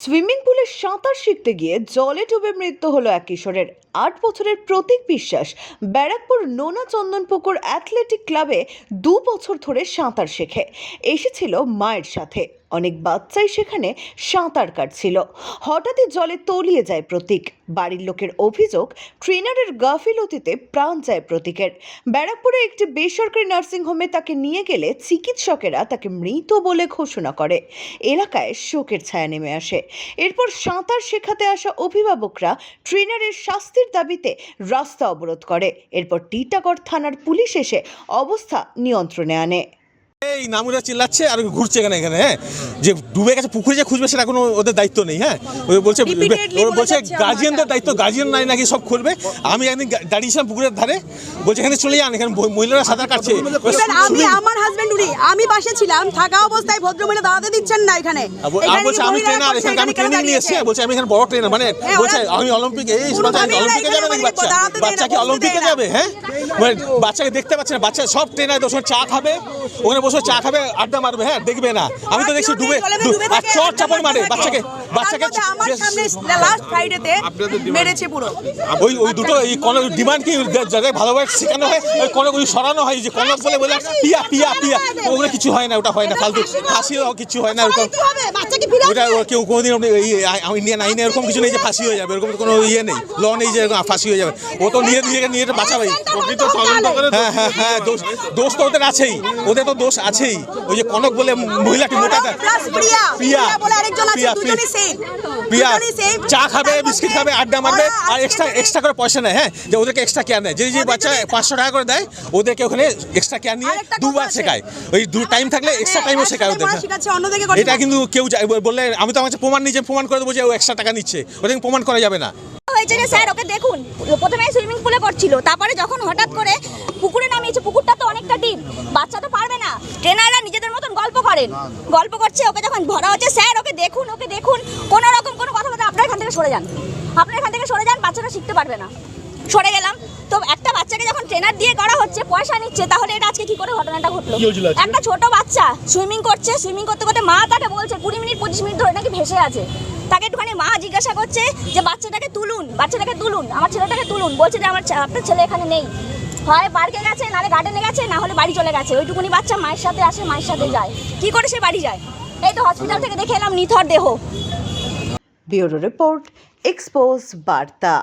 Swimming পুলে সাঁতার শিখতে গিয়ে জলে ডুবে মৃত্যু হলো এক কিশোরের। আট বছরের প্রতীক বিশ্বাস, ব্যারাকপুর নোনা চন্দনপুকুর অ্যাথলেটিক ক্লাবে দু বছর ধরে সাঁতার শেখে। এসেছিল মায়ের সাথে। অনেক বাচ্চাই সেখানে সাঁতার কাটছিল। হঠাৎই জলে তলিয়ে যায় প্রতীক। বাড়ির লোকের অভিযোগ, ট্রেনারের গাফিলতিতে প্রাণ যায় প্রতীকের। ব্যারাকপুরে একটি বেসরকারি নার্সিংহোমে তাকে নিয়ে গেলে চিকিৎসকেরা তাকে মৃত বলে ঘোষণা করে। এলাকায় শোকের ছায়া নেমে আসে। এরপর সাঁতার শেখাতে আসা অভিভাবকরা ট্রেনারের শাস্তির দাবিতে রাস্তা অবরোধ করে। এরপর টিটাগড় থানার পুলিশ এসে অবস্থা নিয়ন্ত্রণে আনে। এই নামুরা চিল্লাচ্ছে আর ঘুরছে এখানে এখানে হ্যাঁ? যে ডুবে গেছে পুকুরে যে খুঁজবে সেটা কোনো ওদের দায়িত্ব নেই হ্যাঁ? ওই বলছে ওরা বলছে গার্জিয়ানদের দায়িত্ব গার্জিয়ান নাই নাকি সব খুলবে আমি একদিন দাঁড়িয়েছিলাম পুকুরের ধারে বলছে এখানে চলে যান এখানে মহিলারা সাঁতার কাটছে। আমি আমার হাজবেন্ড উনি আমি বাসে ছিলাম থাকা অবস্থায় ভদ্রমহিলা দাঁড়াতে দিচ্ছেন না এখানে। আর বলছে আমি ট্রেনার এখানে আমি ট্রেনিং নিয়ে এসেছি বলছে আমি এখানে বড় ট্রেনার মানে হ্যাঁ, বলছে আমি অলিম্পিকে এই বাচ্চা অলিম্পিকে যাবে নাকি মানে বাচ্চা বাচ্চা কি অলিম্পিকে যাবে হ্যাঁ? মানে বাচ্চাকে দেখতে পাচ্ছে না বাচ্চা সব ট্রেনার তো চা খাবে। ওখানে বসে চা খাবে আড্ডা মারবে হ্যাঁ দেখবে না। আমি তো দেখছি ডুবে আর চট চাপড় মারে বাচ্চাকে বাচ্চাকে আমার সামনে লাস্ট ফ্রাইডেতে মেরেছে পুরো। ওই ওই দুটো এই কনক ডিমান্ড কি? যাদের ভালোভাবে শেখানো হয় ওই কনক ওই সরানো হয় যে কনক বলে বলে পিয়া পিয়া পিয়া। ওগুলো কিছু হয় না ওটা হয় না ফালতু। ফাঁসিও কিছু হয় না ওরকম ওটা কেউ কোনোদিন ইন্ডিয়ান আইনে এরকম কিছু নেই যে ফাঁসি হয়ে যাবে এরকম কোনো ইয়ে নেই। ল নেই যে ফাঁসি হয়ে যাবে। ও তো নিয়ে নিয়ে নিয়ে বাঁচাবে। প্রকৃত তদন্ত করে হ্যাঁ হ্যাঁ হ্যাঁ দোষ দোষ তো ওদের আছেই। ওদের তো দোষ আছেই। ওই যে কনক বলে মহিলাটি মোটা প্রিয়া, প্রিয়া প্রিয়া। চা খাবে বিস্কিট খাবে আড্ডা মারবে আর এক্সট্রা এক্সট্রা করে পয়সা নেয় হ্যাঁ? যে ওদেরকে এক্সট্রা কেয়ার নেয়। যে যে বাচ্চা পাঁচশো টাকা করে দেয় ওদেরকে ওখানে এক্সট্রা কেয়ার নিয়ে দুবার শেখায়। ওই দু টাইম থাকলে এক্সট্রা টাইমও হ্যাঁ, শেখায় একসাথে ওদের হ্যাঁ। এটা কিন্তু কেউ বললে আমি তো আমার প্রমাণ নিয়ে প্রমাণ করে দেবো যে ও এক্সট্রা টাকা নিচ্ছে। কিন্তু প্রমাণ করা যাবে না। হয়েছে যে স্যার ওকে দেখুন প্রথমে সুইমিং পুলে করছিল। তারপরে যখন হঠাৎ করে পুকুরে নামিয়েছে পুকুরটা তো অনেকটা ডিপ বাচ্চা তো পারবে নিজেদের মতন গল্প করেন। গল্প করছে ওকে যখন ভরা হচ্ছে স্যার ওকে দেখুন ওকে দেখুন। কোনো রকম কোনো কথা বলতে আপনার এখান থেকে সরে যান। আপনার এখান থেকে সরে যান বাচ্চাটা শিখতে পারবে না। সরে গেলাম। তো একটা বাচ্চাকে যখন ট্রেনার দিয়ে করা হচ্ছে পয়সা নিচ্ছে তাহলে এটা আজকে কি করে ঘটনাটা ঘটলো? একটা ছোট বাচ্চা সুইমিং করছে সুইমিং করতে করতে মা তাকে বলছে কুড়ি মিনিট পঁচিশ মিনিট ধরে নাকি ভেসে আছে। তাকে একটুখানি মা জিজ্ঞাসা করছে যে বাচ্চাটাকে তুলুন বাচ্চাটাকে তুলুন আমার ছেলেটাকে তুলুন। বলছে যে আমার আপনার ছেলে এখানে নেই। হয় পার্কে গেছে নাহলে গার্ডেনে গেছে, না হলে বাড়ি চলে গেছে। ওইটুকুনি বাচ্চা মায়ের সাথে আসে, মায়ের সাথে যায়। কি করে সে বাড়ি যায়? এই তো হসপিটাল থেকে দেখে এলাম নিথর দেহ। ব্যুরো রিপোর্ট এক্সপোজ বার্তা।